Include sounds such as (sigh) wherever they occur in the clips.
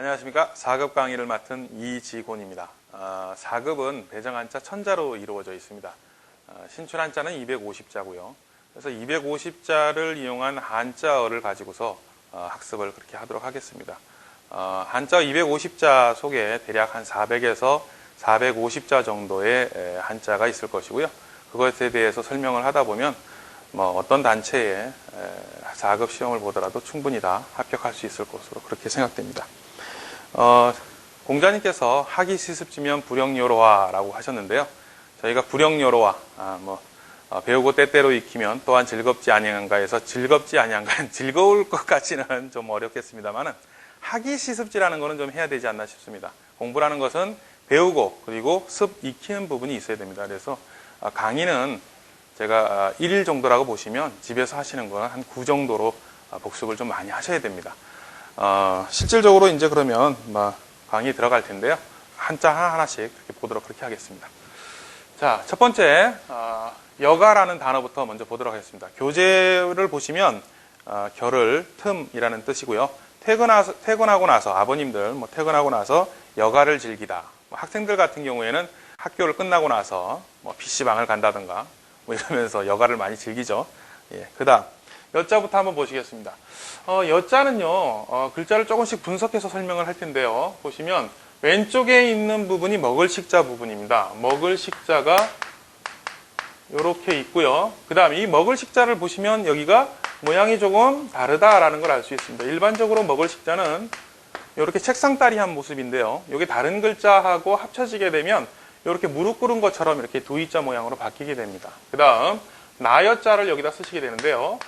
안녕하십니까. 4급 강의를 맡은 이지곤입니다. 아, 4급은 배정 한자 천자로 이루어져 있습니다. 아, 신출 한자는 250자고요. 그래서 250자를 이용한 한자어를 가지고서 어, 학습을 그렇게 하도록 하겠습니다. 어, 한자 250자 속에 대략 한 400에서 450자 정도의 에, 한자가 있을 것이고요. 그것에 대해서 설명을 하다 보면 뭐 어떤 단체에 4급 시험을 보더라도 충분히 다 합격할 수 있을 것으로 그렇게 생각됩니다. 어, 공자님께서 학이 시습지면 불영요로화라고 하셨는데요. 저희가 불영요로화, 아, 뭐, 어, 배우고 때때로 익히면 또한 즐겁지 아니한가 해서 즐겁지 아니한가 (laughs) 즐거울 것 같지는 좀 어렵겠습니다만은 학이 시습지라는 거는 좀 해야 되지 않나 싶습니다. 공부라는 것은 배우고 그리고 습 익히는 부분이 있어야 됩니다. 그래서 아, 강의는 제가 1일 정도라고 보시면 집에서 하시는 거는 한 9 정도로 아, 복습을 좀 많이 하셔야 됩니다. 어, 실질적으로 이제 그러면 뭐 강의 들어갈 텐데요. 한자 하나하나씩 이렇게 보도록 그렇게 하겠습니다. 자, 첫 번째, 어, 여가라는 단어부터 먼저 보도록 하겠습니다. 교재를 보시면, 어, 결을, 틈이라는 뜻이고요. 퇴근하서, 퇴근하고 나서, 아버님들, 뭐 퇴근하고 나서 여가를 즐기다. 뭐 학생들 같은 경우에는 학교를 끝나고 나서 뭐 PC방을 간다든가, 뭐 이러면서 여가를 많이 즐기죠. 예, 그 다음, 여자부터 한번 보시겠습니다. 어, 여자는요, 어, 글자를 조금씩 분석해서 설명을 할 텐데요. 보시면, 왼쪽에 있는 부분이 먹을 식자 부분입니다. 먹을 식자가 이렇게 있고요. 그 다음 이 먹을 식자를 보시면 여기가 모양이 조금 다르다라는 걸 알 수 있습니다. 일반적으로 먹을 식자는 이렇게 책상다리한 모습인데요. 이게 다른 글자하고 합쳐지게 되면 이렇게 무릎 꿇은 것처럼 이렇게 도이자 모양으로 바뀌게 됩니다. 그 다음 나여자를 여기다 쓰시게 되는데요.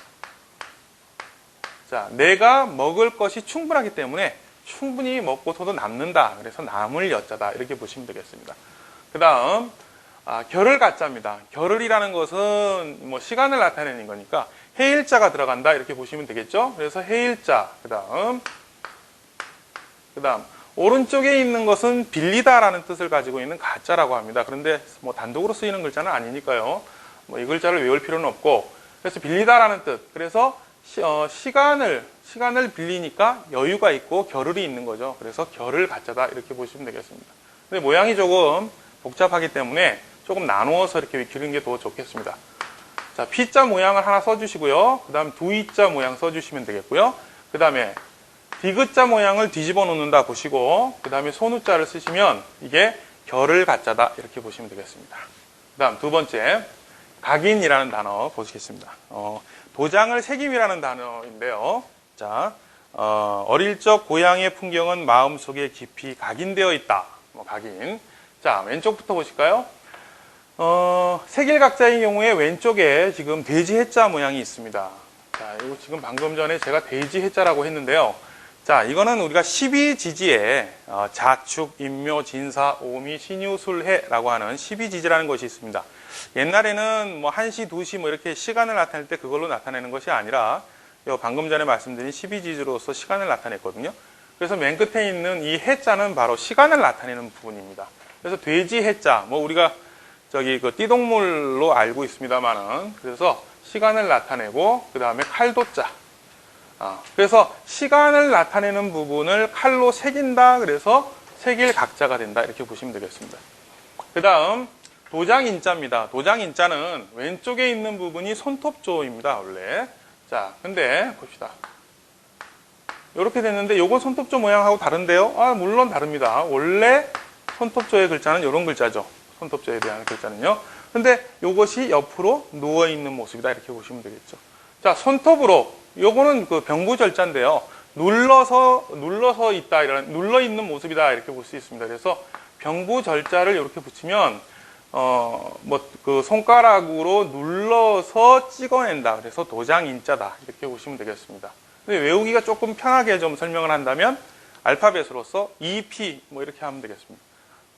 자, 내가 먹을 것이 충분하기 때문에 충분히 먹고서도 남는다. 그래서 남을 여자다. 이렇게 보시면 되겠습니다. 그 다음, 아, 결을 갖자입니다. 결을이라는 것은 뭐 시간을 나타내는 거니까 해일자가 들어간다. 이렇게 보시면 되겠죠? 그래서 해일자. 그 다음, 그 다음, 오른쪽에 있는 것은 빌리다라는 뜻을 가지고 있는 가짜라고 합니다. 그런데 뭐 단독으로 쓰이는 글자는 아니니까요. 뭐 이 글자를 외울 필요는 없고, 그래서 빌리다라는 뜻. 그래서 시, 어, 시간을 시간을 빌리니까 여유가 있고 겨를이 있는 거죠. 그래서 겨를 가짜다 이렇게 보시면 되겠습니다. 근데 모양이 조금 복잡하기 때문에 조금 나누어서 이렇게 익히는 게 더 좋겠습니다. 자, P자 모양을 하나 써주시고요. 그 다음 두이자 모양 써주시면 되겠고요. 그 다음에 디귿자 모양을 뒤집어 놓는다 보시고 그 다음에 손우자를 쓰시면 이게 결을 가짜다 이렇게 보시면 되겠습니다. 그 다음 두 번째 각인이라는 단어 보시겠습니다. 어, 도장을 새김이라는 단어인데요. 자, 어, 어릴 적 고향의 풍경은 마음속에 깊이 각인되어 있다. 뭐 각인. 자, 왼쪽부터 보실까요? 어, 색일각자의 경우에 왼쪽에 지금 돼지 해자 모양이 있습니다. 자, 이거 지금 방금 전에 제가 돼지 해자라고 했는데요. 자, 이거는 우리가 12지지에 어, 자축, 인묘, 진사, 오미, 신유, 술해라고 하는 12지지라는 것이 있습니다. 옛날에는 뭐 1시, 2시 뭐 이렇게 시간을 나타낼 때 그걸로 나타내는 것이 아니라 요 방금 전에 말씀드린 12지지로서 시간을 나타냈거든요. 그래서 맨 끝에 있는 이 해자는 바로 시간을 나타내는 부분입니다. 그래서 돼지 해자, 뭐 우리가 저기 그 띠동물로 알고 있습니다만은 그래서 시간을 나타내고 그 다음에 칼도자. 아, 그래서 시간을 나타내는 부분을 칼로 새긴다. 그래서 새길 각자가 된다. 이렇게 보시면 되겠습니다. 그 다음 도장인자입니다. 도장인자는 왼쪽에 있는 부분이 손톱조입니다. 원래. 자, 근데 봅시다. 이렇게 됐는데 요건 손톱조 모양하고 다른데요? 아, 물론 다릅니다. 원래 손톱조의 글자는 이런 글자죠. 손톱조에 대한 글자는요. 근데 이것이 옆으로 누워 있는 모습이다. 이렇게 보시면 되겠죠. 자, 손톱으로 요거는 그 병부절자인데요. 눌러서 눌러서 있다 이런 눌러 있는 모습이다 이렇게 볼 수 있습니다. 그래서 병부절자를 이렇게 붙이면 어, 뭐, 그 손가락으로 눌러서 찍어낸다. 그래서 도장 인자다. 이렇게 보시면 되겠습니다. 근데 외우기가 조금 편하게 좀 설명을 한다면, 알파벳으로서 EP, 뭐 이렇게 하면 되겠습니다.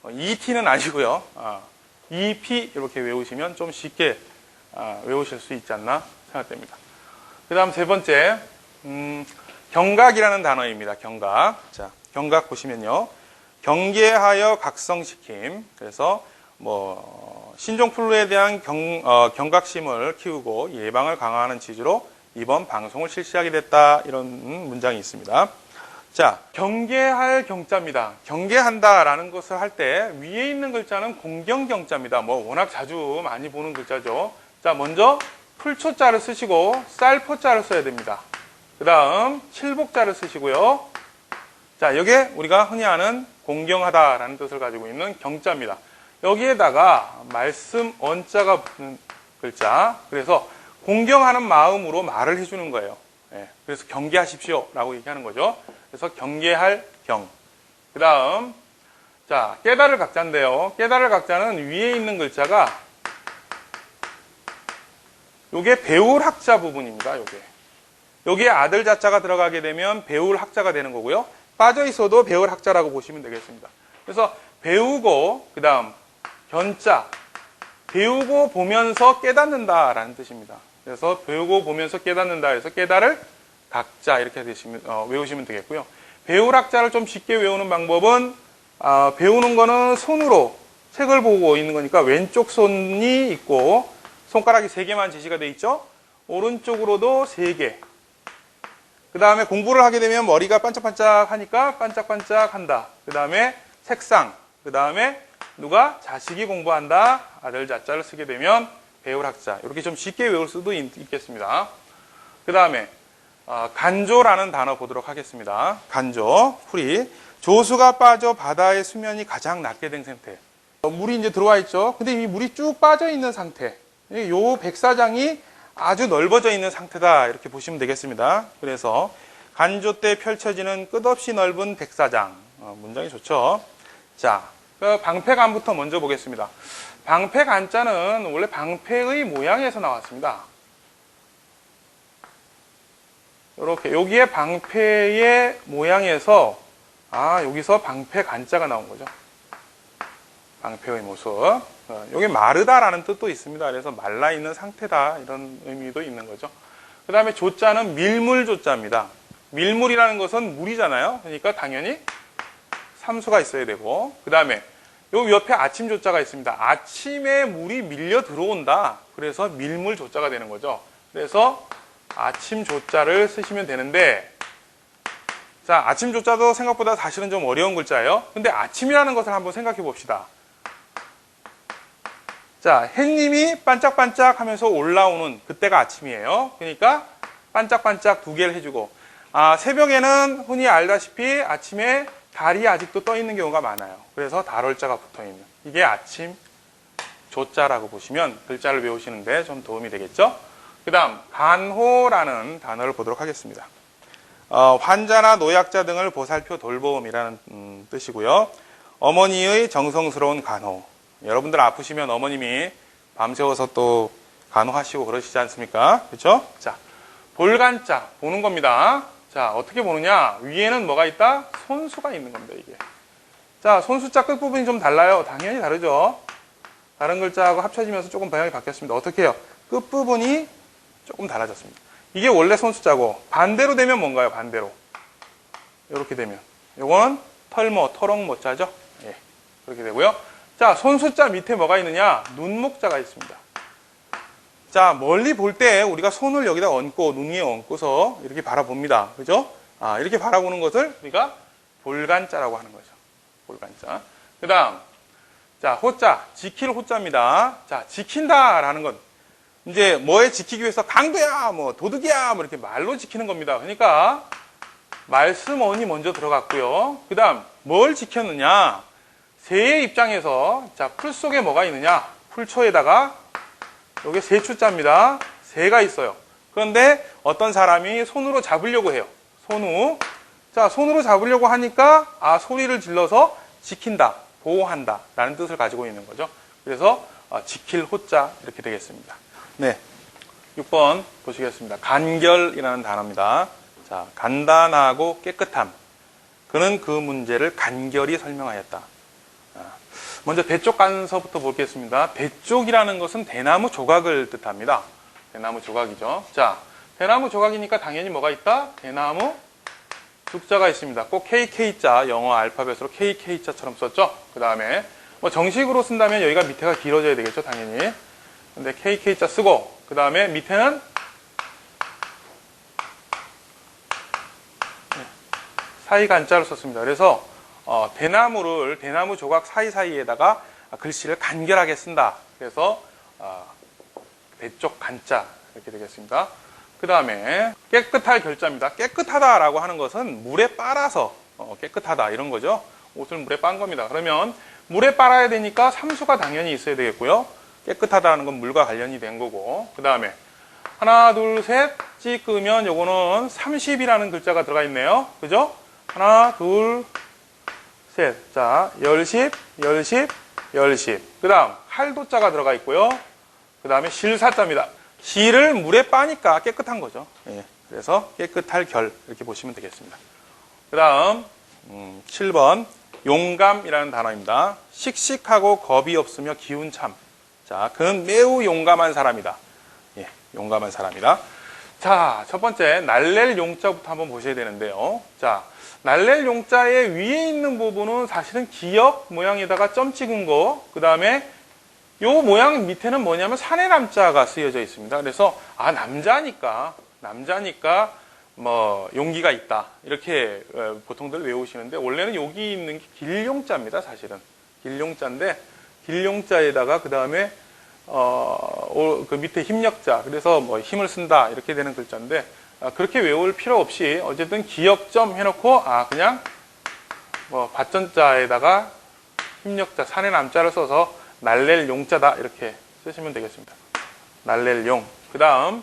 어, ET는 아니고요. 아, EP 이렇게 외우시면 좀 쉽게 아, 외우실 수 있지 않나 생각됩니다. 그 다음 세 번째, 음, 경각이라는 단어입니다. 경각. 자, 경각 보시면요. 경계하여 각성시킴. 그래서 뭐 신종플루에 대한 경, 어, 경각심을 키우고 예방을 강화하는 취지로 이번 방송을 실시하게 됐다 이런 문장이 있습니다. 자, 경계할 경자입니다. 경계한다라는 것을 할 때 위에 있는 글자는 공경 경자입니다. 뭐 워낙 자주 많이 보는 글자죠. 자, 먼저 풀초자를 쓰시고 쌀포자를 써야 됩니다. 그 다음 칠복자를 쓰시고요. 자, 여기에 우리가 흔히 아는 공경하다라는 뜻을 가지고 있는 경자입니다. 여기에다가 말씀 언자가 붙는 글자. 그래서 공경하는 마음으로 말을 해주는 거예요. 예, 그래서 경계하십시오. 라고 얘기하는 거죠. 그래서 경계할 경. 그 다음, 자, 깨달을 각자인데요. 깨달을 각자는 위에 있는 글자가 요게 배울 학자 부분입니다. 요게. 여기에 아들 자자가 들어가게 되면 배울 학자가 되는 거고요. 빠져 있어도 배울 학자라고 보시면 되겠습니다. 그래서 배우고 그 다음 견자 배우고 보면서 깨닫는다라는 뜻입니다. 그래서 배우고 보면서 깨닫는다 해서 깨달을 각자 이렇게 되시면 어, 외우시면 되겠고요. 배울 학자를 좀 쉽게 외우는 방법은 아, 배우는 거는 손으로 책을 보고 있는 거니까 왼쪽 손이 있고 손가락이 세 개만 지시가 돼 있죠. 오른쪽으로도 세 개. 그 다음에 공부를 하게 되면 머리가 반짝반짝 하니까 반짝반짝 한다. 그 다음에 책상. 그 다음에 누가 자식이 공부한다. 아들 자자를 쓰게 되면 배울 학자. 이렇게 좀 쉽게 외울 수도 있, 있겠습니다. 그 다음에 어, 간조라는 단어 보도록 하겠습니다. 간조, 풀이. 조수가 빠져 바다의 수면이 가장 낮게 된 상태. 어, 물이 이제 들어와 있죠. 근데 이 물이 쭉 빠져 있는 상태. 요 백사장이 아주 넓어져 있는 상태다. 이렇게 보시면 되겠습니다. 그래서 간조 때 펼쳐지는 끝없이 넓은 백사장. 어, 문장이 좋죠. 자, 그 방패간부터 먼저 보겠습니다. 방패간자는 원래 방패의 모양에서 나왔습니다. 이렇게 여기에 방패의 모양에서 아 여기서 방패 간자가 나온 거죠. 방패의 모습. 어, 여기 마르다라는 뜻도 있습니다. 그래서 말라 있는 상태다 이런 의미도 있는 거죠. 그 다음에 조자는 밀물 조자입니다. 밀물이라는 것은 물이잖아요. 그러니까 당연히 삼수가 있어야 되고 그 다음에 요 옆에 아침 조자가 있습니다. 아침에 물이 밀려 들어온다. 그래서 밀물 조자가 되는 거죠. 그래서 아침 조자를 쓰시면 되는데 자 아침 조자도 생각보다 사실은 좀 어려운 글자예요. 근데 아침이라는 것을 한번 생각해 봅시다. 자 햇님이 반짝반짝 하면서 올라오는 그때가 아침이에요. 그러니까 반짝반짝 두 개를 해주고 아, 새벽에는 흔히 알다시피 아침에 달이 아직도 떠 있는 경우가 많아요. 그래서 달월자가 붙어 있는 이게 아침 조자라고 보시면 글자를 외우시는데 좀 도움이 되겠죠? 그 다음 간호라는 단어를 보도록 하겠습니다. 어, 환자나 노약자 등을 보살펴 돌봄이라는 음, 뜻이고요. 어머니의 정성스러운 간호. 여러분들 아프시면 어머님이 밤새워서 또 간호하시고 그러시지 않습니까? 그렇죠? 자, 볼간자 보는 겁니다. 자, 어떻게 보느냐? 위에는 뭐가 있다? 손수가 있는 겁니다, 이게. 자, 손수자 끝부분이 좀 달라요. 당연히 다르죠? 다른 글자하고 합쳐지면서 조금 방향이 바뀌었습니다. 어떻게 해요? 끝부분이 조금 달라졌습니다. 이게 원래 손수자고, 반대로 되면 뭔가요? 반대로. 이렇게 되면. 요건 털모, 터럭모자죠? 예. 그렇게 되고요. 자, 손수자 밑에 뭐가 있느냐? 눈목자가 있습니다. 자, 멀리 볼 때 우리가 손을 여기다 얹고 눈 위에 얹고서 이렇게 바라봅니다. 그죠? 아, 이렇게 바라보는 것을 우리가 볼간자라고 하는 거죠. 볼간자. 그 다음, 자, 호자, 지킬 호자입니다. 자, 지킨다라는 건 이제 뭐에 지키기 위해서 강도야, 뭐 도둑이야, 뭐 이렇게 말로 지키는 겁니다. 그러니까 말씀언이 먼저 들어갔고요. 그 다음, 뭘 지켰느냐? 새의 입장에서 자, 풀 속에 뭐가 있느냐? 풀초에다가 여기 세추자입니다. 새가 있어요. 그런데 어떤 사람이 손으로 잡으려고 해요. 손우. 자, 손으로 잡으려고 하니까 아, 소리를 질러서 지킨다, 보호한다 라는 뜻을 가지고 있는 거죠. 그래서 어, 지킬 호자 이렇게 되겠습니다. 네. 6번 보시겠습니다. 간결이라는 단어입니다. 자, 간단하고 깨끗함. 그는 그 문제를 간결히 설명하였다. 먼저 대쪽 간서부터 보겠습니다. 대쪽이라는 것은 대나무 조각을 뜻합니다. 대나무 조각이죠. 자, 대나무 조각이니까 당연히 뭐가 있다? 대나무 죽자가 있습니다. 꼭 KK자, 영어 알파벳으로 KK자처럼 썼죠. 그 다음에 뭐 정식으로 쓴다면 여기가 밑에가 길어져야 되겠죠, 당연히. 근데 KK자 쓰고 그 다음에 밑에는 사이간자를 썼습니다. 그래서 어, 대나무를 대나무 조각 사이사이에다가 글씨를 간결하게 쓴다. 그래서 어, 대쪽 간자 이렇게 되겠습니다. 그 다음에 깨끗할 결자입니다. 깨끗하다라고 하는 것은 물에 빨아서 어, 깨끗하다 이런 거죠. 옷을 물에 빤 겁니다. 그러면 물에 빨아야 되니까 삼수가 당연히 있어야 되겠고요. 깨끗하다는 건 물과 관련이 된 거고 그 다음에 하나 둘 셋 찍으면 요거는 30이라는 글자가 들어가 있네요. 그죠? 하나 둘 셋. 자, 열십, 열십, 열십. 그 다음, 할도자가 들어가 있고요. 그 다음에 실사자입니다. 실을 물에 빠니까 깨끗한 거죠. 예. 그래서 깨끗할 결, 이렇게 보시면 되겠습니다. 그 다음, 음, 7번, 용감이라는 단어입니다. 씩씩하고 겁이 없으며 기운 참. 자, 그는 매우 용감한 사람이다. 예, 용감한 사람이다. 자, 첫 번째, 날렐 용자부터 한번 보셔야 되는데요. 자, 날렐 용자의 위에 있는 부분은 사실은 기역 모양에다가 점 찍은 거, 그 다음에 요 모양 밑에는 뭐냐면 산의 남자가 쓰여져 있습니다. 그래서, 아, 남자니까, 남자니까, 뭐, 용기가 있다. 이렇게 어, 보통들 외우시는데, 원래는 여기 있는 게 길용자입니다, 사실은. 길용자인데, 길용자에다가 그 다음에 어, 오- 그 밑에 힘력자, 그래서 뭐 힘을 쓴다, 이렇게 되는 글자인데, 아, 그렇게 외울 필요 없이, 어쨌든 기역점 해놓고, 아, 그냥, 뭐, 밭전자에다가 힘력자, 산의 남자를 써서, 날렐 용자다, 이렇게 쓰시면 되겠습니다. 날렐 용. 그 다음,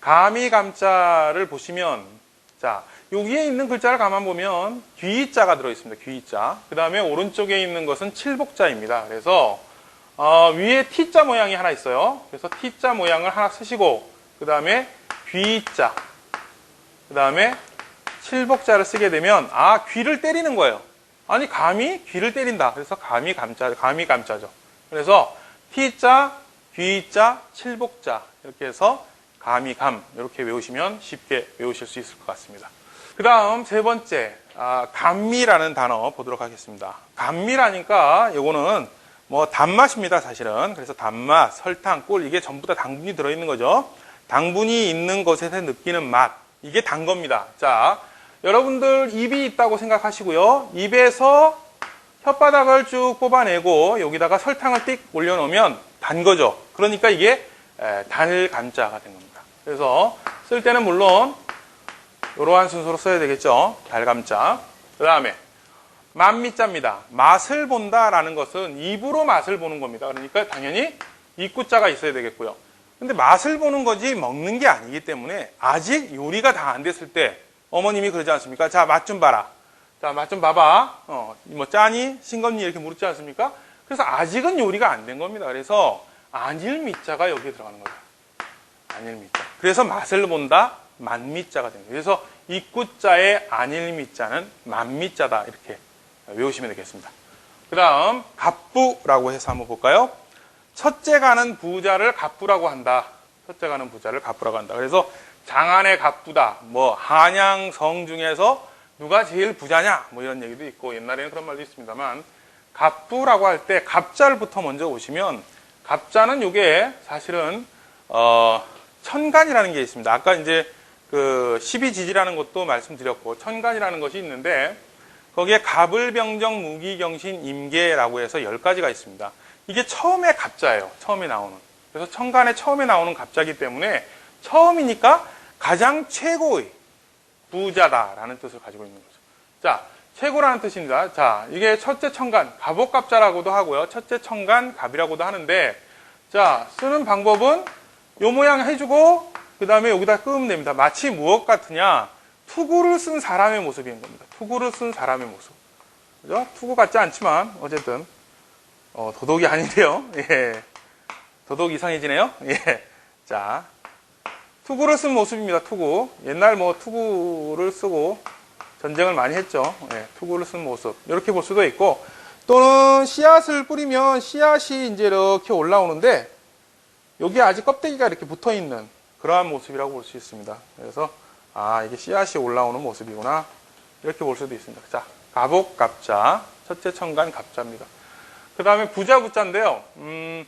감히 감자를 보시면, 자, 여기에 있는 글자를 가만 보면, 귀자가 들어있습니다. 귀자. 그 다음에 오른쪽에 있는 것은 칠복자입니다. 그래서, 어, 위에 T자 모양이 하나 있어요. 그래서 T자 모양을 하나 쓰시고, 그 다음에 귀자, 그 다음에 칠복자를 쓰게 되면, 아, 귀를 때리는 거예요. 아니, 감히 귀를 때린다. 그래서 감히 감자, 감히 감자죠. 그래서 T자, 귀자, 칠복자. 이렇게 해서 감히 감. 이렇게 외우시면 쉽게 외우실 수 있을 것 같습니다. 그 다음 세 번째, 아, 감미라는 단어 보도록 하겠습니다. 감미라니까 요거는 뭐 단맛입니다, 사실은. 그래서 단맛, 설탕, 꿀 이게 전부 다 당분이 들어있는 거죠. 당분이 있는 것에서 느끼는 맛 이게 단 겁니다. 자, 여러분들 입이 있다고 생각하시고요. 입에서 혓바닥을 쭉 뽑아내고 여기다가 설탕을 띡 올려놓으면 단 거죠. 그러니까 이게 에, 달 감자가 된 겁니다. 그래서 쓸 때는 물론 이러한 순서로 써야 되겠죠. 달감자. 그 다음에 만미자입니다. 맛을 본다라는 것은 입으로 맛을 보는 겁니다. 그러니까 당연히 입구자가 있어야 되겠고요. 근데 맛을 보는 거지 먹는 게 아니기 때문에 아직 요리가 다 안 됐을 때 어머님이 그러지 않습니까? 자, 맛 좀 봐라. 자, 맛 좀 봐봐. 어, 뭐 짜니? 싱겁니? 이렇게 물었지 않습니까? 그래서 아직은 요리가 안 된 겁니다. 그래서 안일 미자가 여기에 들어가는 거예요. 안일 미자. 그래서 맛을 본다, 만 미자가 됩니다. 그래서 입구자의 안일 미자는 만 미자다. 이렇게 외우시면 되겠습니다. 그 다음, 갑부라고 해서 한번 볼까요? 첫째 가는 부자를 갑부라고 한다. 첫째 가는 부자를 갑부라고 한다. 그래서 장안의 갑부다. 뭐, 한양성 중에서 누가 제일 부자냐? 뭐 이런 얘기도 있고, 옛날에는 그런 말도 있습니다만, 갑부라고 할 때 갑자를부터 먼저 오시면, 갑자는 이게 사실은, 어, 천간이라는 게 있습니다. 아까 이제 그 12지지라는 것도 말씀드렸고, 천간이라는 것이 있는데, 거기에 갑을병정, 무기경신, 임계라고 해서 10가지가 있습니다. 이게 처음에 갑자예요. 처음에 나오는. 그래서 천간에 처음에 나오는 갑자기 때문에 처음이니까 가장 최고의 부자다라는 뜻을 가지고 있는 거죠. 자, 최고라는 뜻입니다. 자, 이게 첫째 천간, 갑옥갑자라고도 하고요. 첫째 천간, 갑이라고도 하는데, 자, 쓰는 방법은 요 모양 해주고, 그 다음에 여기다 끄면 됩니다. 마치 무엇 같으냐? 투구를 쓴 사람의 모습인 겁니다. 투구를 쓴 사람의 모습. 그죠? 투구 같지 않지만, 어쨌든, 어, 도덕이 아닌데요. (laughs) 예. 도덕 이상해지네요. (laughs) 예. 자. 투구를 쓴 모습입니다. 투구. 옛날 뭐 투구를 쓰고 전쟁을 많이 했죠. 예. 투구를 쓴 모습. 이렇게 볼 수도 있고, 또는 씨앗을 뿌리면 씨앗이 이제 이렇게 올라오는데, 여기 아직 껍데기가 이렇게 붙어 있는 그러한 모습이라고 볼 수 있습니다. 그래서, 아, 이게 씨앗이 올라오는 모습이구나. 이렇게 볼 수도 있습니다. 자, 갑옥, 갑자. 첫째 천간 갑자입니다. 그 다음에 부자 부자인데요. 음,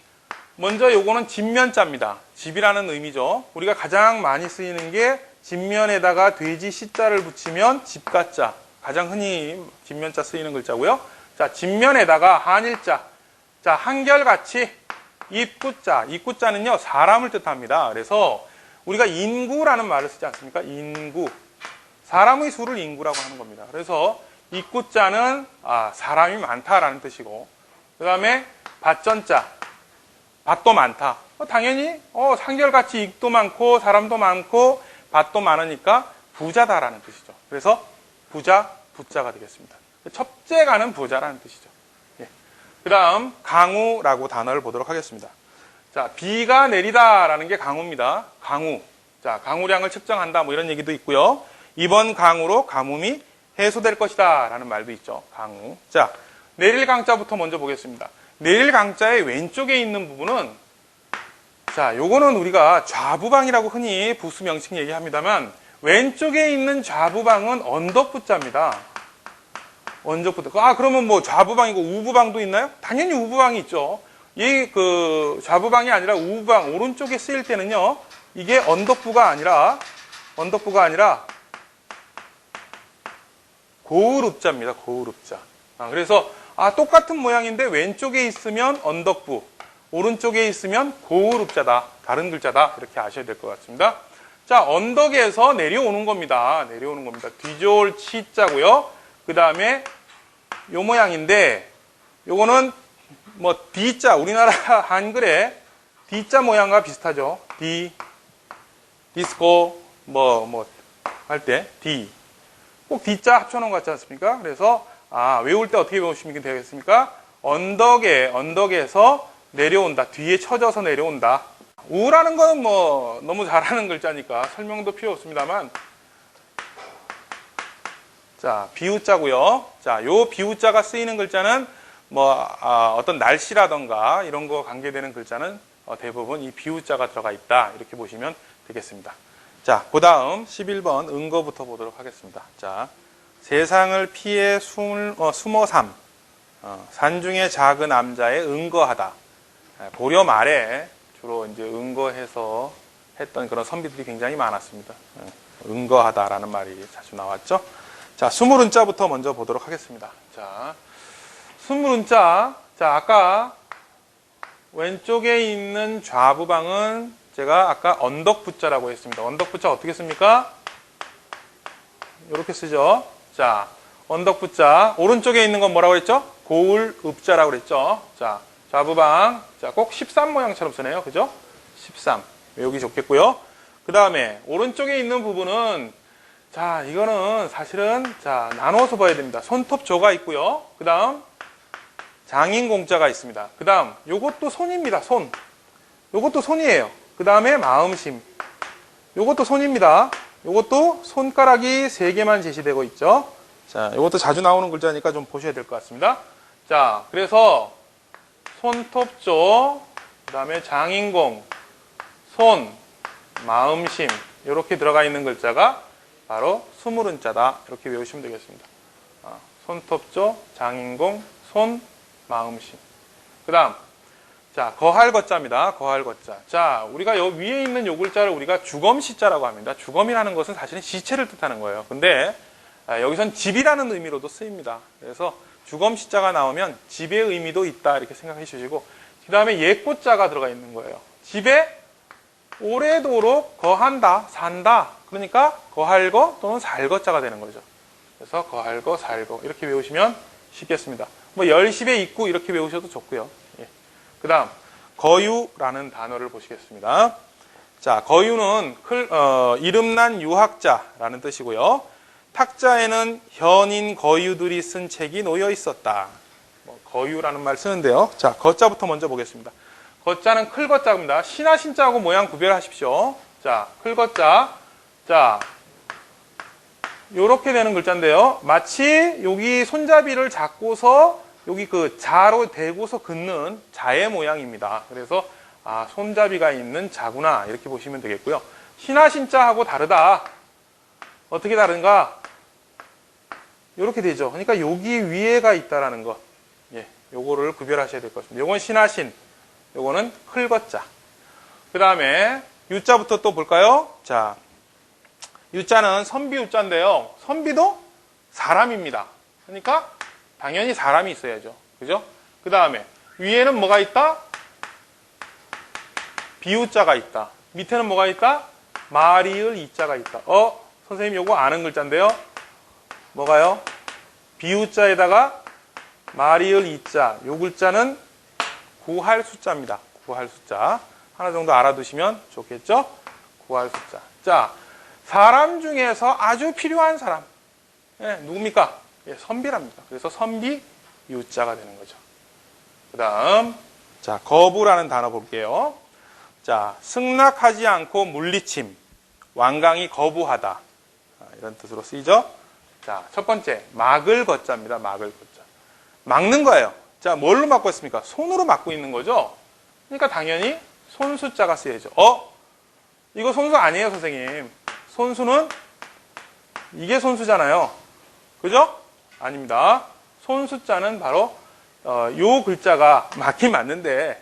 먼저 요거는 집면자입니다. 집이라는 의미죠. 우리가 가장 많이 쓰이는 게 집면에다가 돼지 시자를 붙이면 집가자. 가장 흔히 진면자 쓰이는 글자고요. 자, 진면에다가 한일자. 자, 한결같이 입구자. 입구자는요, 사람을 뜻합니다. 그래서 우리가 인구라는 말을 쓰지 않습니까? 인구. 사람의 수를 인구라고 하는 겁니다. 그래서 입구자는 아, 사람이 많다라는 뜻이고, 그 다음에 밭전자. 밭도 많다. 어, 당연히 어, 한결같이 익도 많고 사람도 많고 밭도 많으니까 부자다라는 뜻이죠. 그래서 부자, 부자가 되겠습니다. 첩제가는 부자라는 뜻이죠. 예. 그 다음 강우라고 단어를 보도록 하겠습니다. 자, 비가 내리다라는 게 강우입니다. 강우. 자, 강우량을 측정한다 뭐 이런 얘기도 있고요. 이번 강우로 가뭄이 해소될 것이다라는 말도 있죠. 강우. 자, 내릴 강자부터 먼저 보겠습니다. 내릴 강자의 왼쪽에 있는 부분은 자, 요거는 우리가 좌부방이라고 흔히 부수 명칭 얘기합니다만 왼쪽에 있는 좌부방은 언덕부자입니다. 언덕부자. 아, 그러면 뭐 좌부방이고 우부방도 있나요? 당연히 우부방이 있죠. 이 그 좌부방이 아니라 우부방 오른쪽에 쓰일 때는요. 이게 언덕부가 아니라 언덕부가 아니라 고을읍자입니다. 고을읍자. 아, 그래서 아, 똑같은 모양인데 왼쪽에 있으면 언덕부, 오른쪽에 있으면 고을읍자다. 다른 글자다. 이렇게 아셔야 될 것 같습니다. 자, 언덕에서 내려오는 겁니다. 내려오는 겁니다. 뒤좋을 치자고요. 그 다음에 요 모양인데 요거는 뭐 D자 우리나라 (laughs) 한글에 D자 모양과 비슷하죠. D 디스코 뭐 뭐 할 때 D 꼭 D자 합쳐놓은 것 같지 않습니까? 그래서 아 외울 때 어떻게 배우시면 되겠습니까? 언덕에 언덕에서 내려온다. 뒤에 쳐져서 내려온다. 우라는 건 뭐 너무 잘하는 글자니까 설명도 필요 없습니다만 자 비우자고요. 자 요 비우자가 쓰이는 글자는 뭐 아, 어떤 날씨라던가 이런 거 관계되는 글자는 어, 대부분 이 비우자가 들어가 있다 이렇게 보시면 되겠습니다. 자, 그 다음 11번 은거부터 보도록 하겠습니다. 자, 세상을 피해 숨을, 어, 숨어 삼. 어, 산중에 작은 남자의 은거하다. 예, 고려 말에 주로 이제 은거해서 했던 그런 선비들이 굉장히 많았습니다. 예, 은거하다라는 말이 자주 나왔죠. 자, 스물은자부터 먼저 보도록 하겠습니다. 자, 스물은자. 자, 아까 왼쪽에 있는 좌부방은 제가 아까 언덕부자라고 했습니다. 언덕부자 어떻게 씁니까? 이렇게 쓰죠. 자, 언덕부자. 오른쪽에 있는 건 뭐라고 했죠? 고울 읍자라고 그랬죠. 자, 좌부방. 자, 꼭 13 모양처럼 쓰네요. 그죠? 13. 외우기 좋겠고요. 그 다음에 오른쪽에 있는 부분은 자, 이거는 사실은 자, 나눠서 봐야 됩니다. 손톱조가 있고요. 그 다음 장인 공자가 있습니다. 그 다음 요것도 손입니다. 손. 요것도 손이에요. 그 다음에 마음심. 요것도 손입니다. 요것도 손가락이 세 개만 제시되고 있죠. 자, 요것도 자주 나오는 글자니까 좀 보셔야 될 것 같습니다. 자, 그래서 손톱조, 그 다음에 장인공, 손, 마음심 이렇게 들어가 있는 글자가 바로 스물은자다. 이렇게 외우시면 되겠습니다. 아, 손톱조, 장인공, 손, 마음심. 그 다음 자, 거할 거자입니다. 거할 거자. 자, 우리가 요 위에 있는 요 글자를 우리가 주검 시자라고 합니다. 주검이라는 것은 사실은 시체를 뜻하는 거예요. 근데 아, 여기선 집이라는 의미로도 쓰입니다. 그래서 주검 시자가 나오면 집의 의미도 있다 이렇게 생각해 주시고 그 다음에 예꽃자가 들어가 있는 거예요. 집에 오래도록 거한다, 산다. 그러니까 거할 거 또는 살 거자가 되는 거죠. 그래서 거할 거, 살 거 이렇게 외우시면 쉽겠습니다. 뭐 열십에 있고 이렇게 외우셔도 좋고요. 그 다음 거유라는 단어를 보시겠습니다. 자, 거유는 클, 어, 이름난 유학자라는 뜻이고요. 탁자에는 현인 거유들이 쓴 책이 놓여 있었다. 뭐, 거유라는 말 쓰는데요. 자, 거자부터 먼저 보겠습니다. 거자는 클 거자입니다. 신하 신자하고 모양 구별하십시오. 자, 클 거자. 자, 요렇게 되는 글자인데요. 마치 여기 손잡이를 잡고서 여기 그 자로 대고서 긋는 자의 모양입니다. 그래서 아, 손잡이가 있는 자구나 이렇게 보시면 되겠고요. 신하 신자하고 다르다. 어떻게 다른가? 이렇게 되죠. 그러니까 여기 위에가 있다라는 것. 예, 요거를 구별하셔야 될 것 같습니다. 요건 신하 신, 요거는 클것자. 그 다음에 유자부터 또 볼까요? 자, 유자는 선비 유자인데요. 선비도 사람입니다. 그러니까 당연히 사람이 있어야죠. 그죠? 그 다음에 위에는 뭐가 있다? 비우자가 있다. 밑에는 뭐가 있다? 마리을 이자가 있다. 어? 선생님 요거 아는 글자인데요. 뭐가요? 비우자에다가 마리을 이자. 요 글자는 구할 숫자입니다. 구할 숫자. 하나 정도 알아두시면 좋겠죠? 구할 숫자. 자, 사람 중에서 아주 필요한 사람. 예, 누굽니까? 예, 선비랍니다. 그래서 선비 유자가 되는 거죠. 그 다음, 자, 거부라는 단어 볼게요. 자, 승낙하지 않고 물리침, 완강히 거부하다. 아, 이런 뜻으로 쓰이죠. 자, 첫 번째, 막을 걷자입니다. 막을 걷자. 막는 거예요. 자, 뭘로 막고 있습니까? 손으로 막고 있는 거죠. 그러니까 당연히 손수자가 쓰여야죠. 어? 이거 손수 아니에요, 선생님. 손수는 이게 손수잖아요. 그죠? 아닙니다. 손수자는 바로 어, 요 글자가 맞긴 맞는데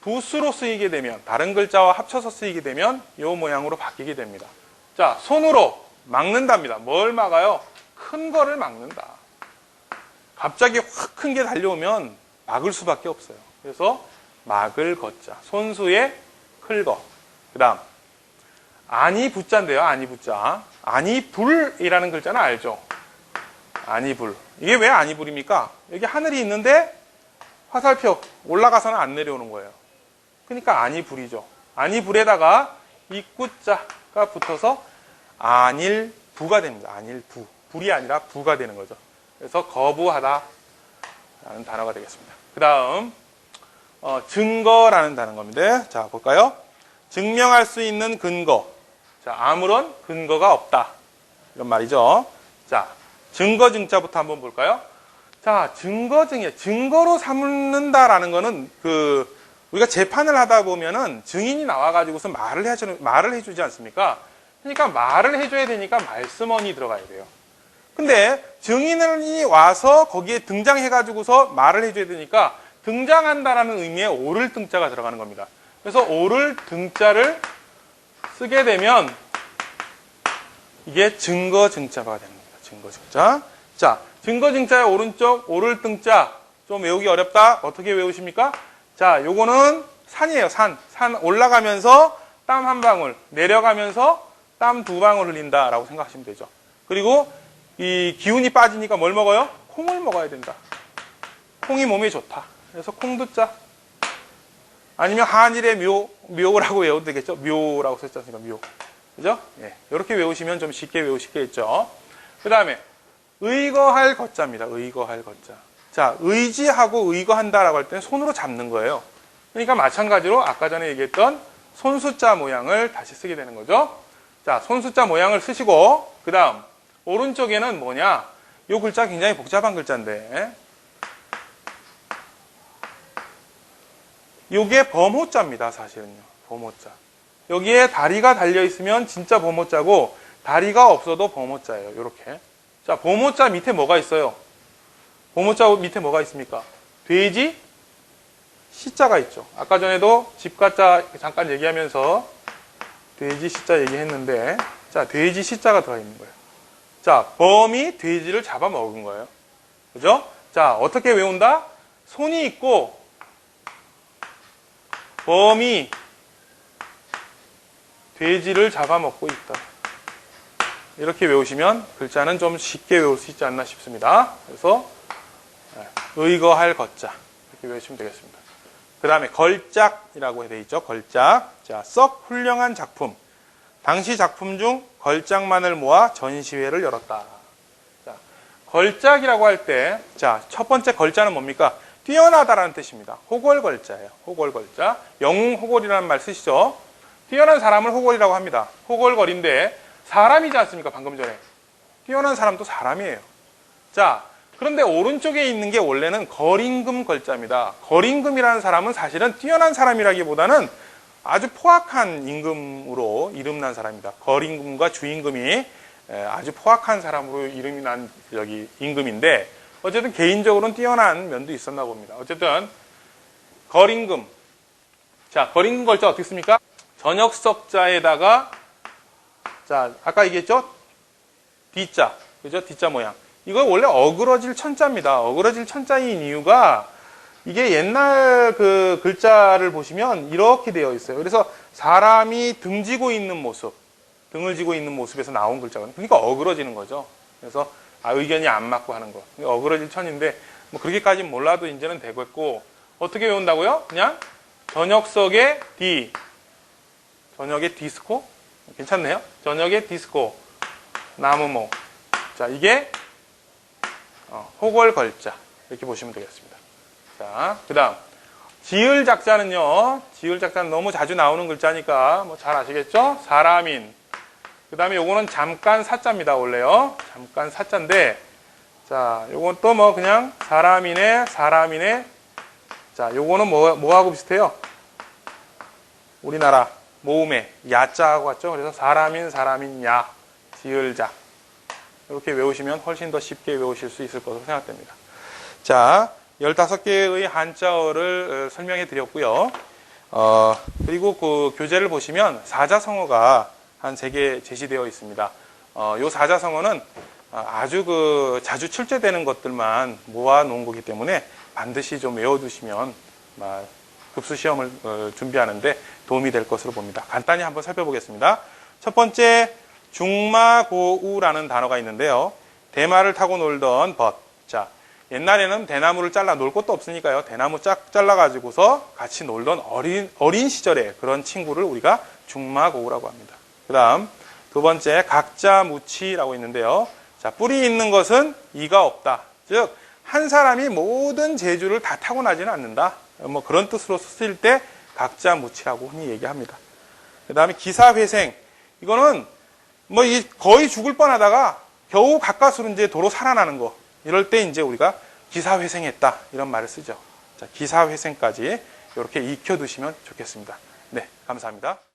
부수로 쓰이게 되면 다른 글자와 합쳐서 쓰이게 되면 요 모양으로 바뀌게 됩니다. 자, 손으로 막는답니다. 뭘 막아요? 큰 거를 막는다. 갑자기 확 큰 게 달려오면 막을 수밖에 없어요. 그래서 막을 걷자. 손수에 클거. 그 다음, 아니 붙자인데요. 아니 붙자. 아니 불이라는 글자는 알죠? 아니 불. 이게 왜 아니 불입니까? 여기 하늘이 있는데 화살표 올라가서는 안 내려오는 거예요. 그러니까 아니 불이죠. 아니 불에다가 입구자가 붙어서 안일 부가 됩니다. 안일 부. 불이 아니라 부가 되는 거죠. 그래서 거부하다 라는 단어가 되겠습니다. 그 다음 어, 증거라는 단어입니다. 자 볼까요? 증명할 수 있는 근거. 자 아무런 근거가 없다. 이런 말이죠. 자 증거 증자부터 한번 볼까요? 자 증거 증에 증거로 삼는다라는 거는 그 우리가 재판을 하다 보면은 증인이 나와가지고서 말을 해주 말을 해주지 않습니까? 그러니까 말을 해줘야 되니까 말씀원이 들어가야 돼요. 근데 증인이 와서 거기에 등장해가지고서 말을 해줘야 되니까 등장한다라는 의미의 오를 등자가 들어가는 겁니다. 그래서 오를 등자를 쓰게 되면 이게 증거 증자가 되는 겁니다. 증거 증자. 자, 증거 증자의 오른쪽 오를 등자 좀 외우기 어렵다. 어떻게 외우십니까? 자, 요거는 산이에요. 산. 산 올라가면서 땀 한 방울, 내려가면서 땀 두 방울 흘린다라고 생각하시면 되죠. 그리고 이 기운이 빠지니까 뭘 먹어요? 콩을 먹어야 된다. 콩이 몸에 좋다. 그래서 콩 듣자. 아니면 한일의 묘, 묘라고 외워도 되겠죠? 묘라고 썼지 않습니까? 묘. 그죠? 예. 이렇게 외우시면 좀 쉽게 외우시겠죠? 그 다음에, 의거할 것자입니다. 의거할 것자. 자, 의지하고 의거한다라고 할 때는 손으로 잡는 거예요. 그러니까 마찬가지로 아까 전에 얘기했던 손수자 모양을 다시 쓰게 되는 거죠. 자, 손수자 모양을 쓰시고, 그 다음, 오른쪽에는 뭐냐? 이 글자 굉장히 복잡한 글자인데, 요게 범호자입니다, 사실은요. 범호자. 여기에 다리가 달려 있으면 진짜 범호자고, 다리가 없어도 범호자예요. 이렇게. 자, 범호자 밑에 뭐가 있어요? 범호자 밑에 뭐가 있습니까? 돼지, 시자가 있죠. 아까 전에도 집가자 잠깐 얘기하면서 돼지 시자 얘기했는데, 자, 돼지 시자가 들어가 있는 거예요. 자, 범이 돼지를 잡아먹은 거예요. 그죠? 자, 어떻게 외운다? 손이 있고, 범이 돼지를 잡아먹고 있다. 이렇게 외우시면 글자는 좀 쉽게 외울 수 있지 않나 싶습니다. 그래서 네, 의거할 것자 이렇게 외우시면 되겠습니다. 그 다음에 걸작이라고 되어 있죠. 걸작. 자, 썩 훌륭한 작품. 당시 작품 중 걸작만을 모아 전시회를 열었다. 자, 걸작이라고 할 때, 자, 첫 번째 걸자는 뭡니까? 뛰어나다라는 뜻입니다. 호골걸자예요. 호골걸자. 영웅 호골이라는 말 쓰시죠? 뛰어난 사람을 호골이라고 합니다. 호골걸인데 사람이지 않습니까? 방금 전에. 뛰어난 사람도 사람이에요. 자, 그런데 오른쪽에 있는 게 원래는 거림금 걸자입니다. 거림금이라는 사람은 사실은 뛰어난 사람이라기보다는 아주 포악한 임금으로 이름난 사람입니다. 거림금과 주임금이 아주 포악한 사람으로 이름이 난 여기 임금인데 어쨌든 개인적으로는 뛰어난 면도 있었나 봅니다. 어쨌든 거림금 자 거림금 걸자 어떻게 씁니까? 저녁석자에다가 자 아까 얘기했죠? D자 그죠? D자 모양 이거 원래 어그러질 천자입니다. 어그러질 천자인 이유가 이게 옛날 그 글자를 보시면 이렇게 되어 있어요. 그래서 사람이 등지고 있는 모습, 등을 지고 있는 모습에서 나온 글자거든요. 그러니까 어그러지는 거죠. 그래서 아, 의견이 안 맞고 하는 거. 어그러질 천인데 뭐 그렇게까지는 몰라도 이제는 되겠고 어떻게 외운다고요? 그냥 저녁석에 D, 저녁에 디스코 괜찮네요. 저녁에 디스코 나무모. 자 이게 어, 호걸 걸자 이렇게 보시면 되겠습니다. 자, 그 다음. 지을 작자는요, 지을 작자는 너무 자주 나오는 글자니까 뭐 잘 아시겠죠? 사람인. 그 다음에 요거는 잠깐 사자입니다, 원래요. 잠깐 사자인데, 자, 요건 또 뭐 그냥 사람이네, 사람이네. 자, 요거는 뭐, 뭐하고 비슷해요? 우리나라 모음에 야자하고 같죠? 그래서 사람인, 사람인, 야. 지을 자. 이렇게 외우시면 훨씬 더 쉽게 외우실 수 있을 것으로 생각됩니다. 자, 15개의 한자어를 어, 설명해 드렸고요. 어, 그리고 그 교재를 보시면 사자성어가 한 3개 제시되어 있습니다. 어, 요 사자성어는 아, 아주 그 자주 출제되는 것들만 모아 놓은 거기 때문에 반드시 좀 외워두시면 아, 급수 시험을 어, 준비하는데 도움이 될 것으로 봅니다. 간단히 한번 살펴보겠습니다. 첫 번째 중마고우라는 단어가 있는데요. 대마를 타고 놀던 벗. 자, 옛날에는 대나무를 잘라 놀 곳도 없으니까요. 대나무 쫙 잘라가지고서 같이 놀던 어린, 어린 시절의 그런 친구를 우리가 중마고우라고 합니다. 그 다음, 두 번째, 각자 무치라고 있는데요. 자, 뿌리 있는 것은 이가 없다. 즉, 한 사람이 모든 재주를 다 타고나지는 않는다. 뭐 그런 뜻으로 쓰일 때 각자 무치라고 흔히 얘기합니다. 그 다음에 기사회생. 이거는 뭐이 거의 죽을 뻔하다가 겨우 가까스로 이제 도로 살아나는 거. 이럴 때 이제 우리가 기사회생했다. 이런 말을 쓰죠. 자, 기사회생까지 이렇게 익혀두시면 좋겠습니다. 네, 감사합니다.